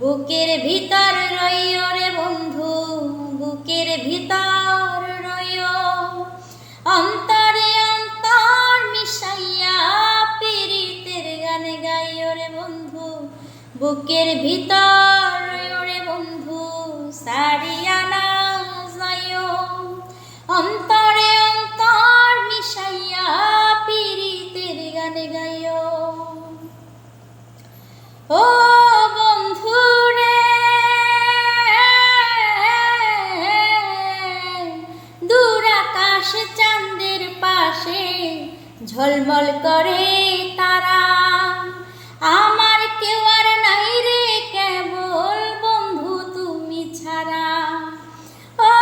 বুকের ভিতর রইও রে বন্ধু, বুকের ভিতর রইও। অন্তরে অন্তর মিশাইয়া পীড়িতের গান গাইও রে বন্ধু, বুকের ভিতর রইও রে বন্ধু সারিয়া না যাইও। অন্তরে অন্তর মিশাইয়া পীড়িতের গান গাইও। ও ঝলমল করে তারা। আমার কেউ আর নাই রে, কেবল বন্ধু তুমি ছাড়া। ও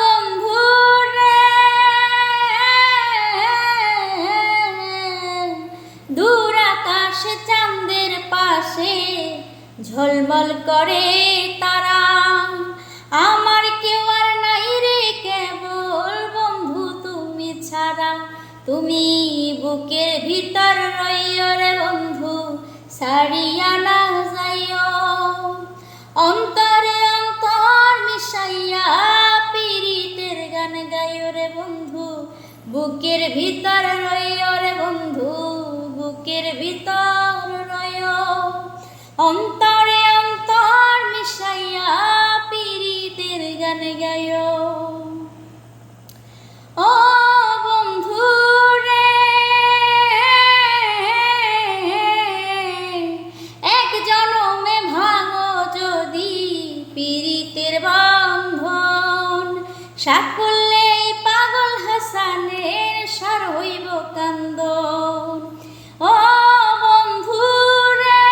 বন্ধু রে, দূর আকাশ চাঁদের পাশে ঝলমল করে তারা। তুমি বুকের ভিতর রইও রে বন্ধু সারিয়া না যাইও। অন্তরে অন্তর মিশাইয়া পীড়িতের গান গাইও রে বন্ধু, বুকের ভিতর রইও রে বন্ধু, বুকের ভিতর রইও। অন্তরে অন্তর মিশাইয়া পীড়িতের গান গাইও বন্ধন। সাকুল্লে পাগল হাসানের সার হইব কান্দন। ও বন্ধু রে,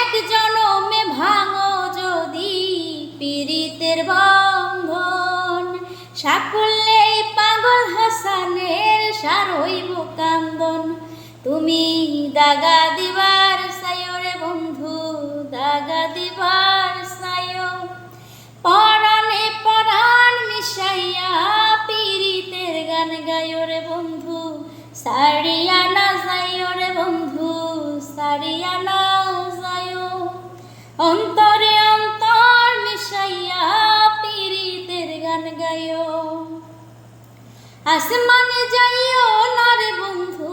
এক জনমে ভাঙো যদি পীড়িতের বন্ধন। সাফল্যে পাগল হাসানের সার হইব কান্দন। তুমি দাগা বন্ধু দাগা দিবার সায় পরাণে পরাণ মিশাইয়া পীড়িতের গান গায়ো রে বন্ধু। সারিয়া না যাইও রে বন্ধু, সারিয়া না যাইও। অন্তরে অন্তর মিশাইয়া পীড়িতের গান গাইও আসমানে যাইও না রে বন্ধু,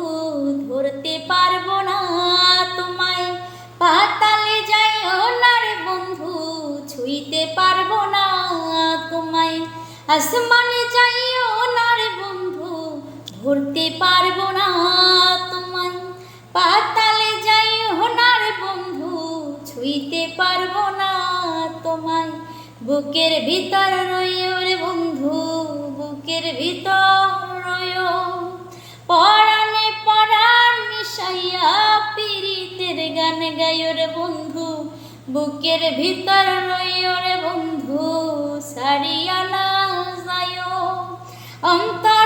ধরতে পারব না তোমায়। পাতালে আসমানে যাইও না রে বন্ধু, ধরতে পারব না তোমায়। পাতালে যাইও না রে বন্ধু, ছুঁইতে পারব না তোমায়। বুকের ভিতর রইও রে বন্ধু, বুকের ভিতর রইও। পরাণে পরাণ মিশাইয়া পীড়িতের গান গাইও রে বন্ধু, বুকের ভিতর রইও রে বন্ধু, সারিয়া না যাইও অন্তরে